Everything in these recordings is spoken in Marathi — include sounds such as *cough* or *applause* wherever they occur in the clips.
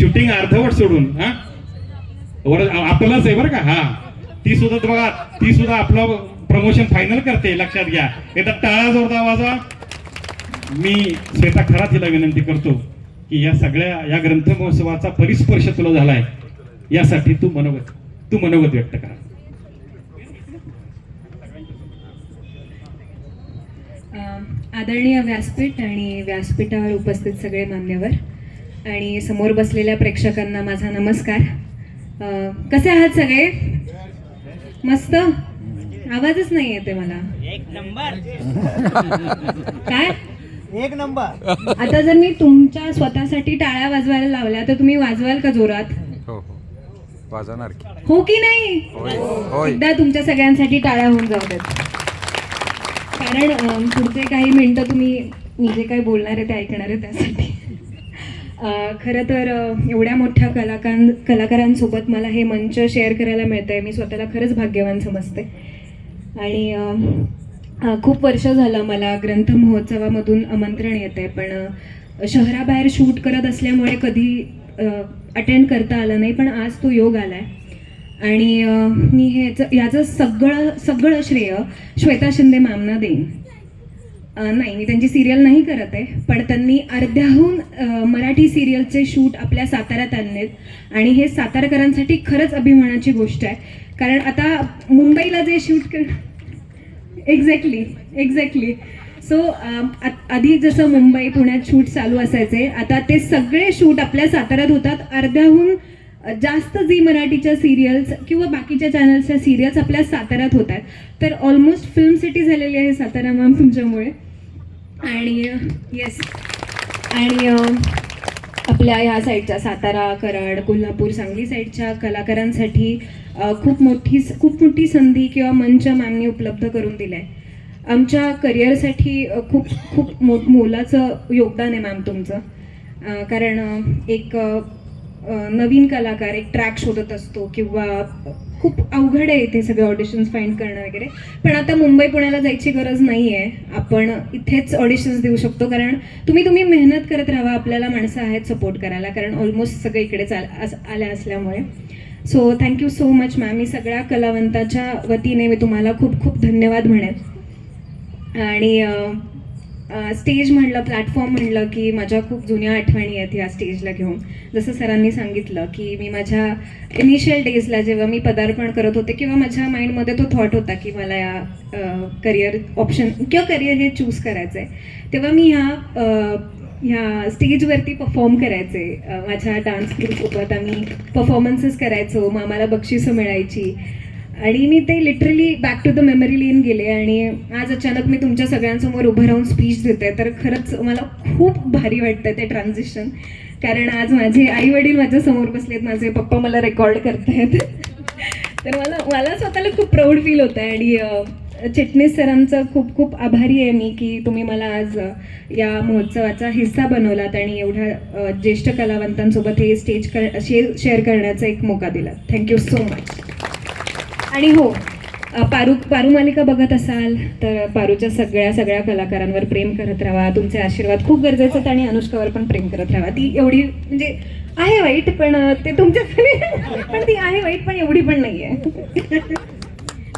शूटिंग अर्धवट सोडून हा? वर आपलाच आहे बरं का? हा. ती सुद्धा बघा ती सुद्धा आपलं प्रमोशन फायनल करते लक्षात घ्या. एकदा टाळा जोरदार वाजा मी श्वेता खरा तिला विनंती करतो की या सगळ्या या ग्रंथ महोत्सवाचा परिस्पर्श तुला झालाय यासाठी तू मनोगत तू मनोगत व्यक्त करा. आदरणीय व्यासपीठ आणि व्यासपीठावर उपस्थित सगळे मान्यवर आणि समोर बसलेल्या प्रेक्षकांना माझा नमस्कार. कसे आहात सगळे? मस्त? आवाजच नाही येते मला. एक नंबर. काय? एक नंबर. आता जर मी तुमच्या स्वतःसाठी टाळ्या वाजवायला लावल्या तर तुम्ही वाजवाल का जोरात? हो हो. वाजवणार की. हो की नाही? एकदा तुमच्या सगळ्यांसाठी टाळ्या होऊन जाऊ देत कारण पुढचे काही मिनटं तुम्ही मी जे काही बोलणार आहे ते ऐकणार आहे त्यासाठी. खरं तर एवढ्या मोठ्या कलाकां कलाकारांसोबत मला हे मंच शेअर करायला मिळतं आहे मी स्वतःला खरंच भाग्यवान समजते. आणि खूप वर्ष झालं मला ग्रंथ महोत्सवामधून आमंत्रण येतं आहे पण शहराबाहेर शूट करत असल्यामुळे कधी अटेंड करता आलं नाही. पण आज तो योग आला आहे आणि मी ह्याचं याचं सगळं सगळं श्रेय श्वेता शिंदे मॅमना देईन. नाही मी त्यांची सिरियल नाही करत आहे पण त्यांनी अर्ध्याहून मराठी सिरियलचे शूट आपल्या साताऱ्यात आणलेत. आणि हे सातारकरांसाठी खरंच अभिमानाची गोष्ट आहे. कारण आता मुंबईला जे शूट कर एक्झॅक्टली एक्झॅक्टली सो आधी जसं मुंबई पुण्यात शूट चालू असायचे आता ते सगळे शूट आपल्या साताऱ्यात होतात. अर्ध्याहून जास्त झी मराठीच्या सिरियल्स किंवा बाकीच्या चॅनल्सच्या सिरियल्स आपल्या साताऱ्यात होत आहेत. तर ऑलमोस्ट फिल्म सिटी झालेली आहे सातारा मॅम तुमच्यामुळे. आणि येस आणि आपल्या ह्या साईडच्या सातारा कराड कोल्हापूर सांगली साईडच्या कलाकारांसाठी खूप मोठी खूप मोठी संधी किंवा मंच मॅमनी उपलब्ध करून दिला आहे आमच्या करिअरसाठी खूप खूप मो मोलाचं योगदान आहे मॅम तुमचं. कारण एक नवीन कलाकार एक ट्रॅक शोधत असतो किंवा खूप अवघड आहे इथे सगळे ऑडिशन्स फाइंड करणं वगैरे. पण आता मुंबई पुण्याला जायची गरज नाही आहे आपण इथेच ऑडिशन्स देऊ शकतो. कारण तुम्ही तुम्ही मेहनत करत राहा आपल्याला माणसं आहेत सपोर्ट करायला. कारण ऑलमोस्ट सगळे इकडेच चाल अस- आल्या असल्यामुळे. So thank you so much ma'am मी सगळ्या कलावंताच्या वतीने मी तुम्हाला खूप खूप धन्यवाद म्हणेन. आणि स्टेज म्हणलं प्लॅटफॉर्म म्हणलं की माझ्या खूप जुन्या आठवणी आहेत या स्टेजला घेऊन. जसं सरांनी सांगितलं की मी माझ्या इनिशियल डेजला जेव्हा मी पदार्पण करत होते किंवा माझ्या माइंडमध्ये तो थॉट होता की मला या करिअर ऑप्शन किंवा करिअर हे चूज करायचं आहे तेव्हा मी ह्या ह्या स्टेजवरती परफॉर्म करायचे. माझ्या डान्स ग्रुपसोबत आम्ही परफॉर्मन्सेस करायचो मग आम्हाला बक्षिसं मिळायची. आणि मी ते literally back to the memory lane गेले आणि आज अचानक मी तुमच्या सगळ्यांसमोर उभं राहून स्पीच देते तर खरंच मला खूप भारी वाटतं ते ट्रान्झिशन कारण आज माझे आई वडील माझ्यासमोर बसले बसलेत माझे पप्पा मला रेकॉर्ड करतायत. तर मला मला स्वतःला खूप प्राऊड फील होतं आहे आणि चिटणीस सरांचं खूप खूप आभारी आहे मी की तुम्ही मला आज या महोत्सवाचा हिस्सा बनवलात आणि एवढ्या ज्येष्ठ कलावंतांसोबत हे स्टेज कर शेअर करण्याचा एक मोका दिला थँक्यू सो मच आणि हो पारू पारू मालिका बघत असाल तर पारूच्या सगळ्या सगळ्या कलाकारांवर प्रेम करत राहा. तुमचे आशीर्वाद खूप गरजेचे आहेत आणि अनुष्कावर पण प्रेम करत राहा. ती एवढी म्हणजे आहे वाईट पण ते तुमच्या *laughs* पण ती आहे वाईट पण एवढी पण नाही आहे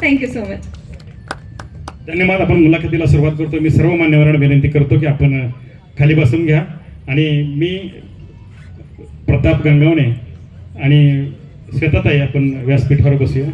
थँक्यू सो मच धन्यवाद. आपण मुलाखतीला सुरुवात करतो. मी सर्व मान्यवरांना विनंती करतो की आपण खाली बसून घ्या. आणि मी प्रताप गंगावणे आणि श्वेताताई आपण व्यासपीठावर बसूया.